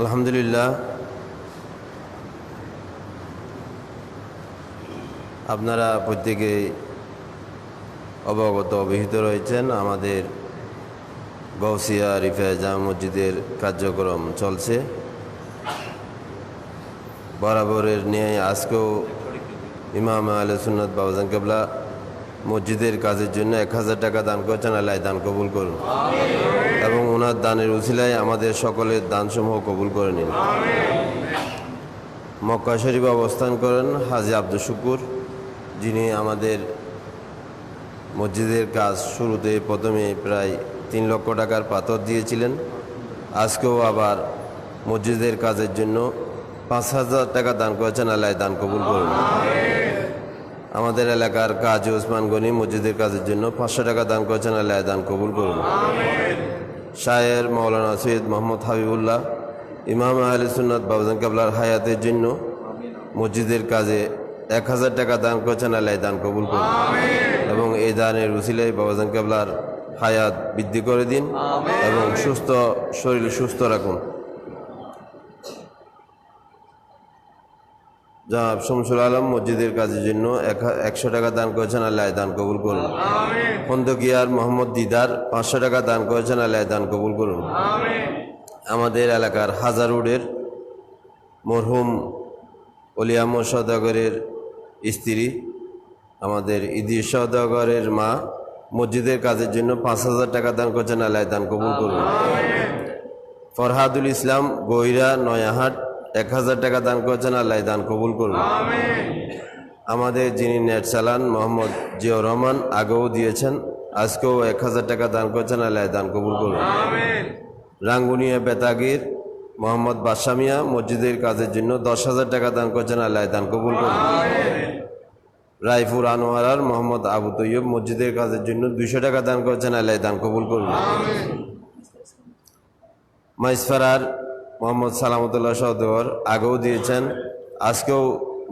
আলহামদুলিল্লাহ। আপনারা প্রত্যেকে অবগত অবহিত রয়েছেন, আমাদের গৌসিয়া রিফায় জামা মসজিদের কার্যক্রম চলছে। বরাবরের নিয়ে আজকেও ইমাম আল সুন্নত বাবাজান কেবলা মসজিদের কাজের জন্য এক হাজার টাকা দান করেছেন, আল্লাহ দান কবুল করুন। এবং ওনার দানের উছিলায় আমাদের সকলের দানসমূহ কবুল করে নিন। মক্কা শরীফ অবস্থান করেন হাজি আব্দুল শুকুর, যিনি আমাদের মসজিদের কাজ শুরুতে প্রথমে প্রায় তিন লক্ষ টাকার পাথর দিয়েছিলেন। আজকেও আবার মসজিদের কাজের জন্য পাঁচ হাজার টাকা দান করেছেন, আল্লাহ দান কবুল করুন। আমাদের এলাকার কাজ ওসমান গনি মসজিদের কাজের জন্য পাঁচশো টাকা দান করেছেন, আল্লাহ দান কবুল করুন। শায়ের মৌলানা সৈয়দ মোহাম্মদ হাবিবুল্লাহ ইমাম আহলে সুন্নত বাবুজান কাবলার হায়াতের জন্য মসজিদের কাজে এক হাজার টাকা দান করেছেন আল্লাহ দান কবুল করুন। এবং এই দানের উসিলায় বাবাজান কাবলার হায়াত বৃদ্ধি করে দিন এবং সুস্থ শরীর সুস্থ রাখুন। জনাব শমসুল আলম মসজিদের কাজের জন্য এক- একশো টাকা দান করেছেন আল্লাহ দান কবুল করুন। খন্দকিয়ার মোহাম্মদ দিদার পাঁচশো টাকা দান করেছেন আল্লাহ দান কবুল করুন। আমাদের এলাকার হাজারুডের মরহুম অলিয়াম সদাগরের স্ত্রী আমাদের ইদি সদাগরের মা মসজিদের কাজের জন্য পাঁচ হাজার টাকা দান করেছেন আল্লাহ দান কবুল করুন। ফরহাদুল ইসলাম গইরা নয়াহাট এক হাজার টাকা দান করেছেন আল্লাহ দান কবুল করুন। আমাদের যিনি নেট চালান মোহাম্মদ জিয়াউর রহমান আগেও দিয়েছেন আজকেও এক হাজার টাকা দান করেছেন আল্লাহ দান কবুল করুন। রাঙ্গুনিয়া বেতাগির মোহাম্মদ বাসামিয়া মসজিদের কাজের জন্য দশ হাজার টাকা দান করেছেন আল্লাহ দান কবুল করুন। রায়পুর আনোয়ারার মোহাম্মদ আবু তৈয়ব মসজিদের কাজের জন্য দুইশো টাকা দান করেছেন আল্লাহ দান কবুল করুন। মাইসফারার মোহাম্মদ সালামতুল্লাহ সদর আগেও দিয়েছেন আজকেও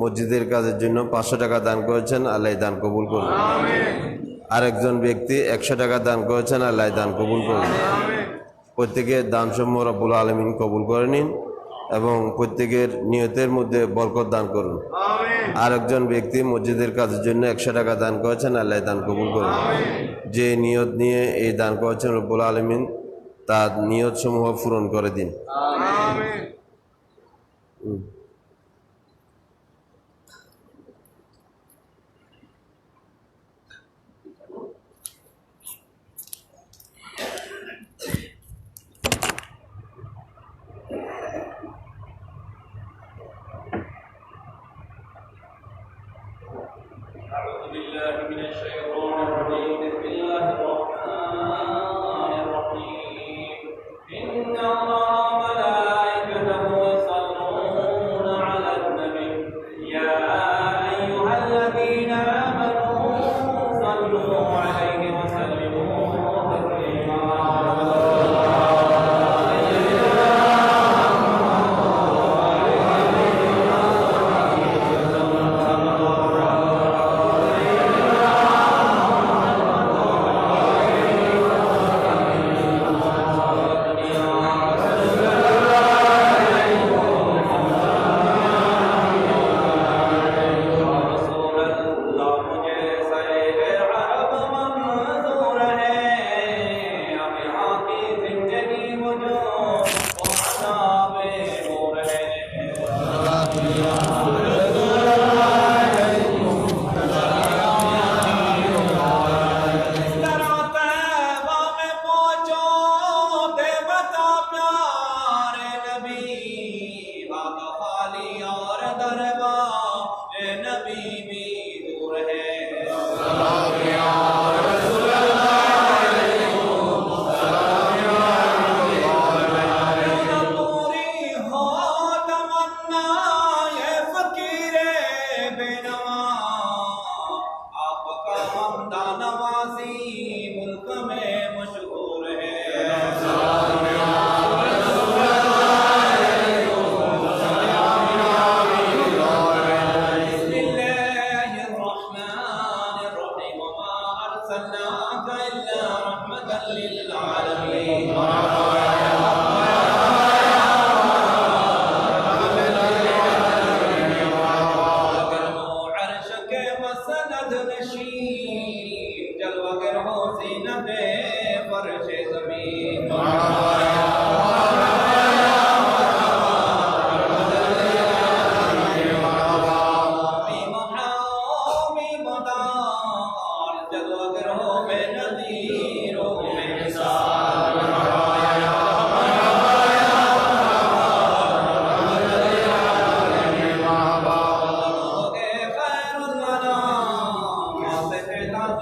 মসজিদের কাজের জন্য পাঁচশো টাকা দান করেছেন আল্লাহ দান কবুল করুন। আরেকজন ব্যক্তি একশো টাকা দান করেছেন আল্লাহ দান কবুল করুন। প্রত্যেকের দানসমূহ রব্বুল আলমিন কবুল করে নিন এবং প্রত্যেকের নিয়তের মধ্যে বরকত দান করুন। আরেকজন ব্যক্তি মসজিদের কাজের জন্য একশো টাকা দান করেছেন আল্লাহ দান কবুল করুন। যে নিয়ত নিয়ে এই দান করেছেন রব্বুল আলমিন তার নিয়ত সমূহ পূরণ করে দিন।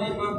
Amen.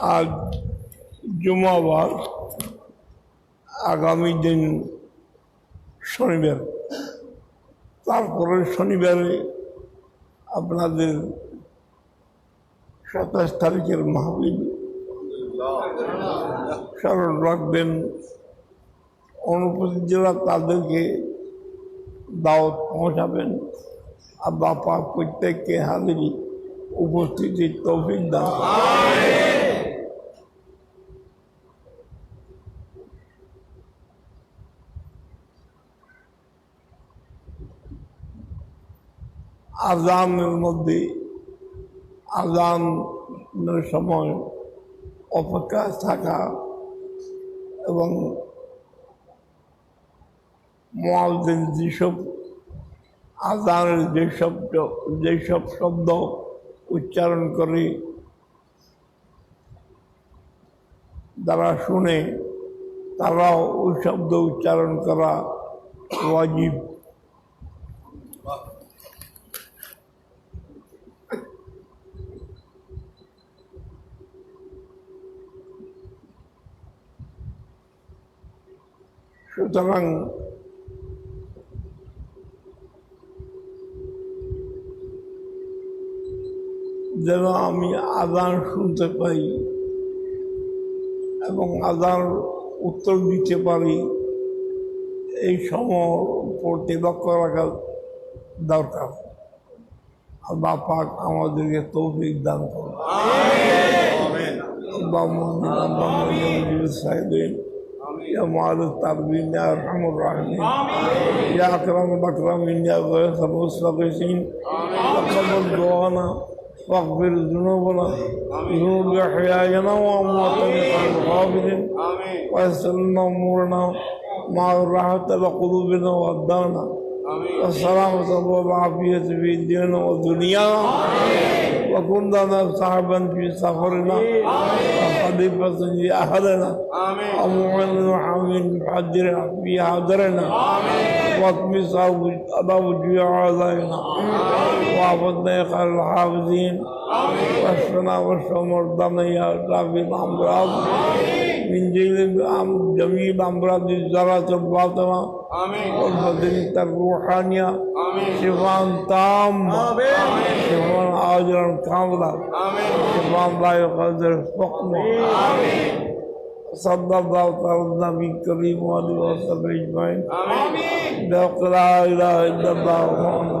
আজ জুমাবার আগামী দিন শনিবার। তারপরে শনিবারে আপনাদের সাতাশ তারিখের মাহবিল স্মরণ রাখবেন, অনুপস্থিত যারা তাদেরকে দাওয়াত পৌঁছাবেন আর বাপা প্রত্যেককে হাজিরি, উপস্থিতির তৌফিক দান আজানের মধ্যে আজানের সময় অপেক্ষা থাকা এবং মোয়াজদিন যেসব আজানের যেসব যেসব শব্দ উচ্চারণ করে তারা শুনে, তারাও ওই শব্দ উচ্চারণ করা ওয়াজিব। সুতরাং যেন আমি আদান শুনতে পাই এবং আদার উত্তর দিতে পারি এই সময় পড়তে লক্ষ্য রাখা দরকার আল্লাহ পাক আমাদেরকে তৌফিক দান করুন সাহেবের يا معاذ التعبين يا أرحم الراحمين. يا أكرم الأكرمين يا غيث المستغيثين. تقبل دعانا واغفر ذنوبنا. ذنوب أحيائنا وامواتنا الغافلين. ويسر لنا أمورنا. مع الراحه لقلوبنا وابدانا والسلامة والعافية في ديننا ودنيانا وكن لنا صاحبا في سفرنا وخليفة في أهلنا ومعين وحامين محجرنا في حاضرنا واطمس على وجوه أعدائنا وعبدنا يا خير الحافظين واشفنا واشف مرضانا يا شافي الأمراض من جيل جميع الأمراض الزرعة الباطنة والبدن الروحانية شفاء تامة شفاء عاجلا كاملا شفاء لا يقدر حكمه صلى الله تعالى النبي الكريم وآله وصحبه أجمعين لا إله إلا الله محمد